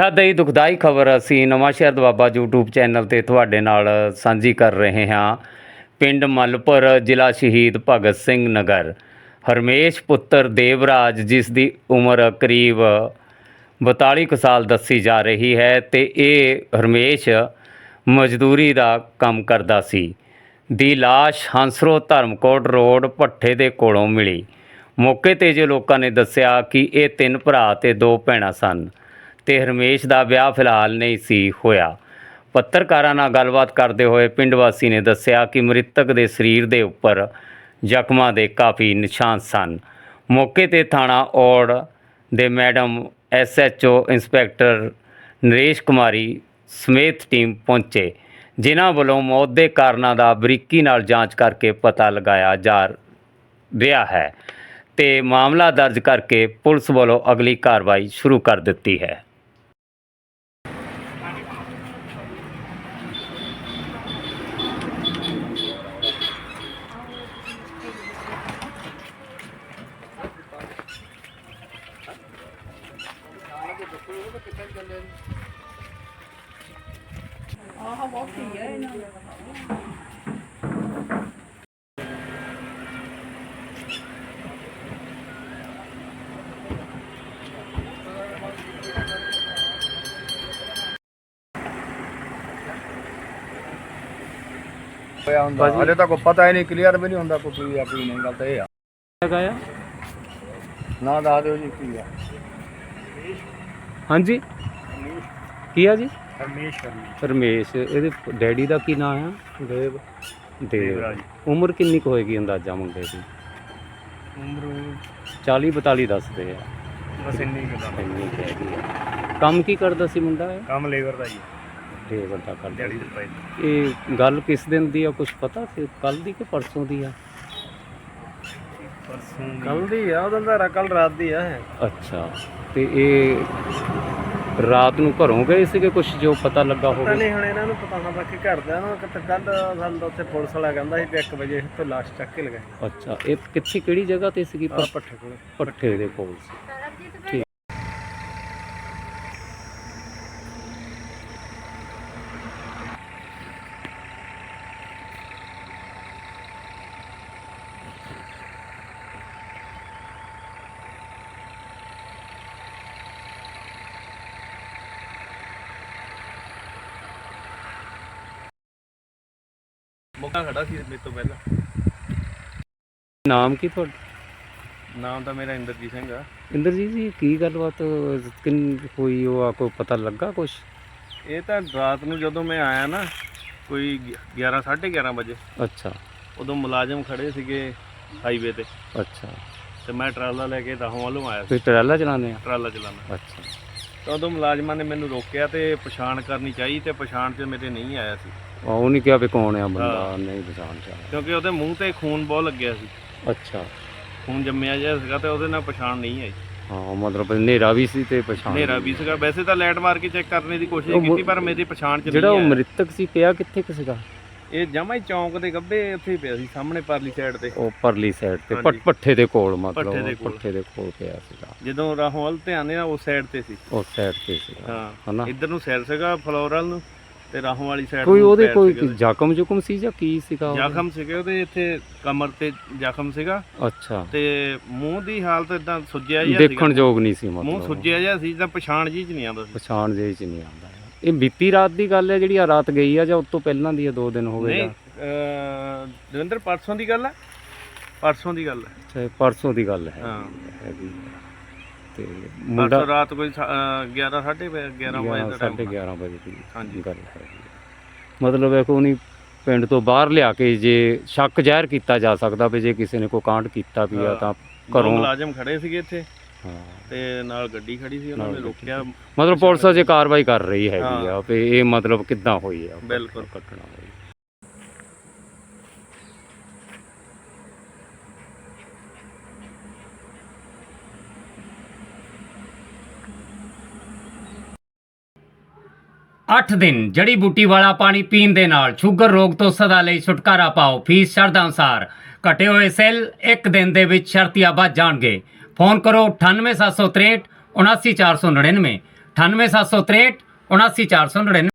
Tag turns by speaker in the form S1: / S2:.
S1: ਸਾਡਾ ਹੀ ਦੁਖਦਾਈ ਖਬਰ ਅਸੀਂ ਨਵਾਂਸ਼ਹਿਰ ਦਵਾਬਾ YouTube ਚੈਨਲ ਤੇ ਤੁਹਾਡੇ ਨਾਲ ਸਾਂਝੀ ਕਰ ਰਹੇ ਹਾਂ। ਪਿੰਡ ਮਲਪੁਰ ਜ਼ਿਲ੍ਹਾ ਸ਼ਹੀਦ ਭਗਤ ਸਿੰਘ ਨਗਰ। ਹਰਮੇਸ਼ ਪੁੱਤਰ ਦੇਵਰਾਜ, ਜਿਸ ਦੀ ਉਮਰ ਕਰੀਬ 42 ਕੁ ਸਾਲ ਦੱਸੀ ਜਾ ਰਹੀ ਹੈ ਤੇ ਇਹ ਹਰਮੇਸ਼ ਮਜ਼ਦੂਰੀ ਦਾ ਕੰਮ ਕਰਦਾ ਸੀ। ਦੀ ਲਾਸ਼ ਹੰਸਰੋ ਧਰਮਕੋਟ ਰੋਡ ਭੱਠੇ ਦੇ ਕੋਲੋਂ ਮਿਲੀ। ਮੌਕੇ ਤੇ ਜੇ ਲੋਕਾਂ ਨੇ ਦੱਸਿਆ ਕਿ ਇਹ ਤਿੰਨ ਭਰਾ ਤੇ ਦੋ ਭੈਣਾਂ ਸਨ। ਤੇ ਹਰਮੇਸ਼ ਦਾ ਵਿਆਹ ਫਿਲਹਾਲ ਨਹੀਂ ਸੀ ਹੋਇਆ। ਪੱਤਰਕਾਰਾਂ ਨਾਲ ਗੱਲਬਾਤ ਕਰਦੇ ਹੋਏ ਪਿੰਡ ਵਾਸੀ ਨੇ ਦੱਸਿਆ ਕਿ ਮ੍ਰਿਤਕ ਦੇ ਸਰੀਰ ਦੇ ਉੱਪਰ ਜ਼ਖਮਾਂ ਦੇ ਕਾਫੀ ਨਿਸ਼ਾਨ ਸਨ। ਮੌਕੇ ਤੇ ਥਾਣਾ ਔੜ ਦੇ madam SHO inspector Naresh Kumari ਸਮੇਤ ਟੀਮ ਪਹੁੰਚੇ, ਜਿਨ੍ਹਾਂ ਵੱਲੋਂ ਮੌਤ ਦੇ ਕਾਰਨਾਂ ਦਾ ਬਰੀਕੀ ਨਾਲ ਜਾਂਚ ਕਰਕੇ ਪਤਾ ਲਗਾਇਆ ਜਾ ਰਿਹਾ ਹੈ ਤੇ ਮਾਮਲਾ ਦਰਜ ਕਰਕੇ ਪੁਲਿਸ ਵੱਲੋਂ ਅਗਲੀ ਕਾਰਵਾਈ ਸ਼ੁਰੂ ਕਰ ਦਿੱਤੀ ਹੈ।
S2: ਹੋਇਆ ਹੁੰਦਾ ਹਲੇ ਤਾਂ ਕੋਈ ਪਤਾ ਹੀ ਨਹੀਂ ਕਲੀਅਰ ਵੀ ਨਹੀਂ ਹੁੰਦਾ ਕੋਈ ਕੀ ਆ ਕੀ ਨਹੀਂ ਗੱਲ ਤਾਂ ਇਹ ਆ।
S1: ਲਗਾਇਆ
S2: ਨਾ ਦੱਸ ਦਿਓ ਜੀ ਕੀ ਆ।
S1: ਹਾਂਜੀ। ਕੀ ਆ ਜੀ?
S2: ਹਰਮੇਸ਼
S1: ਰਮੇਸ਼। ਇਹਦੇ ਡੈਡੀ ਦਾ ਕੀ ਨਾਮ ਆ?
S2: ਦੇਵ।
S1: ਦੇਵ। ਉਮਰ ਕਿੰਨੀ ਕੁ ਹੋਏਗੀ ਅੰਦਾਜ਼ਾ ਮੁੰਡੇ ਦੀ?
S2: ਉਮਰ
S1: 40 42 ਦੱਸਦੇ ਆ।
S2: ਬਸ ਇੰਨੀ ਕੁ ਦਾ
S1: ਇੰਨੀ ਕੁ ਹੈਗੀ ਆ। ਕੰਮ ਕੀ ਕਰਦਾ ਸੀ ਮੁੰਡਾ ਇਹ?
S2: ਕੰਮ ਲੇਬਰ ਦਾ ਜੀ।
S1: ਦੇ ਵੱਡਾ ਕਰਦਾ।
S2: ਦਿਹਾੜੀ
S1: ਸੀ।
S2: ਦੇ ਪੈਸੇ
S1: ਇਹ ਗੱਲ ਕਿਸ ਦਿਨ ਦੀ ਆ ਕੁਝ ਪਤਾ ਸੀ? ਕੱਲ ਦੀ ਕਿ ਪਰਸੋਂ ਦੀ ਆ?
S2: ਪਰਸੋਂ ਕੱਲ ਦੀ ਆ ਉਹਦਾ ਕੱਲ ਰਾਤ ਦੀ ਆ
S1: ਅੱਛਾ ਤੇ ਇਹ ਰਾਤ ਨੂੰ ਘਰੋਂ ਗਏ ਸੀਗੇ ਕੁਝ ਜੋ ਪਤਾ ਲੱਗਾ
S2: ਪਤਾ
S1: ਹੋਵੇ?
S2: ਨਹੀਂ ਹੁਣ ਇਹਨਾਂ ਨੂੰ ਪਤਾ ਨਾ ਬਾਕੀ ਘਰ ਦਾ ਨਾ ਕਿਤੇ ਕੱਲ ਸਾਨੂੰ ਤਾਂ ਉੱਥੇ ਪੁਲਿਸ ਵਾਲਾ ਕਹਿੰਦਾ ਸੀ ਵੀ 1 ਵਜੇ ਇੱਥੋਂ ਲਾਸ਼ ਚੱਕ ਕੇ ਲਗਾਏ
S1: ਅੱਛਾ ਇਹ ਕਿੱਥੇ ਕਿਹੜੀ ਜਗ੍ਹਾ ਤੇ ਸੀਗੀ?
S2: ਪੱਠੇ ਕੋਲ।
S1: ਪੱਠੇ ਦੇ ਕੋਲ ਸੀ।
S2: ਮੁੱਕਾ ਖੜਾ ਸੀ ਮੇਰੇ ਤੋਂ ਪਹਿਲਾਂ।
S1: ਨਾਮ ਕੀ ਤੁਹਾਡਾ?
S2: ਨਾਮ ਤਾਂ ਮੇਰਾ ਇੰਦਰਜੀਤ ਸਿੰਘ ਆ।
S1: ਇੰਦਰਜੀਤ ਜੀ ਕੀ ਗੱਲਬਾਤ ਕਿੰਨ ਹੋਈ ਉਹ ਆ ਕੋਈ ਪਤਾ ਲੱਗਾ ਕੁਝ
S2: ਇਹ ਤਾਂ ਰਾਤ ਨੂੰ ਜਦੋਂ ਮੈਂ ਆਇਆ ਨਾ ਕੋਈ 11 11:30 ਵਜੇ।
S1: ਅੱਛਾ।
S2: ਉਦੋਂ ਮੁਲਾਜ਼ਮ ਖੜੇ ਸੀਗੇ ਹਾਈਵੇ ਤੇ।
S1: ਅੱਛਾ।
S2: ਤੇ ਮੈਂ ਟਰਾਲਾ ਲੈ ਕੇ ਦਹੋਂ ਵੱਲੋਂ ਆਇਆ ਸੀ।
S1: ਤੁਸੀਂ ਟਰਾਲਾ ਚਲਾਉਂਦੇ ਆ?
S2: ਟਰਾਲਾ ਚਲਾਉਣਾ
S1: ਅੱਛਾ।
S2: ਤਾਂ ਉਦੋਂ ਮੁਲਾਜ਼ਮਾਂ ਨੇ ਮੈਨੂੰ ਰੋਕਿਆ ਤੇ ਪਛਾਣ ਕਰਨੀ ਚਾਹੀ ਤੇ ਪਛਾਣ 'ਚ ਮੇਰੇ ਨਹੀਂ ਆਇਆ ਸੀ।
S1: ਆ, ਉਹ ਨਹੀਂ ਕਿਹਾ ਵੀ ਕੌਣ ਆ ਬੰਦਾ। ਨਹੀਂ ਪਛਾਣ ਚ।
S2: ਕਿਉਂਕਿ ਉਹਦੇ ਮੂੰਹ ਤੇ ਖੂਨ ਬਹੁਤ ਲੱਗਿਆ ਸੀ।
S1: ਅੱਛਾ।
S2: ਖੂਨ ਜੰਮਿਆ ਜਿਹਾ ਸੀਗਾ ਤੇ ਉਹਦੇ ਨਾਲ ਪਛਾਣ ਨਹੀਂ ਆਈ।
S1: ਹਾਂ ਮਤਲਬ ਹਨੇਰਾ ਵੀ ਸੀ ਤੇ ਪਛਾਣ
S2: ਹਨੇਰਾ
S1: ਵੀ
S2: ਸੀਗਾ। ਵੈਸੇ ਤਾਂ ਲਾਈਟ ਮਾਰ ਕੇ ਚੈੱਕ ਕਰਨ ਦੀ ਕੋਸ਼ਿਸ਼ ਕੀਤੀ ਪਰ ਮੇਰੀ ਪਛਾਣ 'ਚ
S1: ਜਿਹੜਾ ਉਹ
S2: ਨਹੀਂ
S1: ਮ੍ਰਿਤਕ ਸੀ ਪਿਆ ਕਿੱਥੇ ਕਿ ਸੀਗਾ?
S2: ਇਹ ਜਮਾ ਹੀ ਚੌਂਕ ਦੇ ਗੱਬੇ ਉੱਥੇ ਹੀ ਪਿਆ ਸੀ ਸਾਹਮਣੇ ਪਰਲੀ ਸਾਈਡ ਤੇ।
S1: ਉਹ ਪਰਲੀ ਸਾਈਡ ਤੇ
S2: ਹਾਂਜੀ।
S1: ਪੱਠੇ ਦੇ ਕੋਲ
S2: ਪੱਠੇ ਦੇ
S1: ਮਤਲਬ
S2: ਕੋਲ।
S1: ਪੱਠੇ ਦੇ ਕੋਲ ਪਿਆ ਸੀਗਾ।
S2: ਜਦੋਂ ਰਾਹੋਂ ਵੱਲ ਧਿਆਨ ਨਾਲ ਉਸ ਸਾਈਡ ਤੇ ਸੀ।
S1: ਉਸ ਸਾਈਡ ਤੇ ਸੀਗਾ
S2: ਹਾਂ
S1: ਹਨਾ?
S2: ਇੱਧਰ ਨੂੰ ਸਿਰ ਸੀਗਾ ਫਲੋਰਲ ਨੂੰ ਤੇ ਰਾਹੋਂ ਵਾਲੀ ਸਾਈਡ
S1: ਕੋਈ ਉਹਦੇ ਕੋਈ
S2: ਸੀਗੇ।
S1: ਜ਼ਖਮ ਜੁਕਮ ਸੀ ਜਾਂ ਕੀ ਸੀਗਾ ਉਹਦੇ?
S2: ਜ਼ਖਮ ਸੀਗੇ ਉਹਦੇ ਇੱਥੇ ਕਮਰ ਤੇ ਜ਼ਖਮ ਸੀਗਾ।
S1: ਅੱਛਾ।
S2: ਤੇ ਮੂੰਹ ਦੀ ਹਾਲਤ ਇਦਾਂ ਸੁੱਜਿਆ ਜਿਹਾ
S1: ਦੇਖਣ ਯੋਗ ਨਹੀਂ ਸੀ
S2: ਮੂੰਹ
S1: ਮਤਲਬ।
S2: ਸੁੱਜਿਆ ਜਿਹਾ ਸੀ ਤਾਂ ਪਛਾਣ ਜੀ ਚ ਨਹੀਂ ਆਉਂਦਾ ਸੀ।
S1: ਪਛਾਣ ਜੇ ਚ ਨਹੀਂ ਆਉਂਦਾ। ਇਹ ਬੀਤੀ ਰਾਤ ਦੀ ਗੱਲ ਹੈ ਜਿਹੜੀ ਆ ਰਾਤ ਗਈ ਆ ਜਾਂ ਉਸ ਤੋਂ ਪਹਿਲਾਂ ਦੀ ਆ ਦੋ ਦਿਨ ਹੋ ਗਏ
S2: ਨਹੀਂ
S1: ਜਾਂ?
S2: ਅਹ, ਦਵਿੰਦਰ ਪਰਸੋਂ ਦੀ ਗੱਲ ਹੈ? ਪਰਸੋਂ ਦੀ ਗੱਲ ਹੈ।
S1: ਅੱਛਾ ਇਹ ਪਰਸੋਂ ਦੀ ਗੱਲ ਹੈ।
S2: ਹਾਂ।
S1: ਹੈਗੀ ਤੇ ਮੁੰਡਾ
S2: ਪਰਸੋਂ ਰਾਤ ਕੋਈ 11 11:30 ਵਜੇ ਦਾ ਟਾਈਮ
S1: ਸਾਢੇ 11 ਵਜੇ ਦੀ
S2: ਹਾਂਜੀ।
S1: ਗੱਲ ਹੈ। ਮਤਲਬ ਹੈ ਕੋਈ ਪਿੰਡ ਤੋਂ ਬਾਹਰ ਲਿਆ ਕੇ ਜੇ ਸ਼ੱਕ ਜ਼ਾਹਿਰ ਕੀਤਾ ਜਾ ਸਕਦਾ ਵੀ ਜੇ ਕਿਸੇ ਨੇ ਕੋਈ ਕਾਂਡ ਕੀਤਾ ਵੀ ਆ
S2: ਹਾਂ।
S1: ਤਾਂ
S2: ਦੋ
S1: ਘਰੋਂ
S2: ਮੁਲਾਜ਼ਮ ਖੜੇ ਸੀਗੇ ਇੱਥੇ। ਤੇ ਨਾਲ ਗੱਡੀ ਖੜੀ ਸੀ ਉਹਨਾਂ ਨੇ ਰੋਕਿਆ।
S1: ਮਤਲਬ ਪੁਲਿਸ ਅਜੇ ਕਾਰਵਾਈ ਕਰ ਰਹੀ ਹੈਗੀ। ਆ ਵੀ ਇਹ ਮਤਲਬ ਕਿੱਦਾਂ ਹੋਈ ਆ?
S2: ਬਿਲਕੁਲ।
S1: ਘਟਨਾ ਹੋਈ। ਅੱਠ ਦਿਨ ਜੜੀ ਬੂਟੀ ਵਾਲਾ ਪਾਣੀ ਪੀਣ ਦੇ ਨਾਲ ਸ਼ੂਗਰ ਰੋਗ ਤੋਂ ਸਦਾ ਲਈ ਛੁਟਕਾਰਾ ਪਾਓ ਫੀਸ ਸ਼ਰਤਾਂ ਅਨੁਸਾਰ। ਘਟੇ ਹੋਏ ਸੈੱਲ ਇੱਕ ਦਿਨ ਦੇ ਵਿੱਚ ਸ਼ਰਤੀਆ ਵੱਧ ਜਾਣਗੇ। ਫੋਨ ਕਰੋ 98763 79499 98763 79499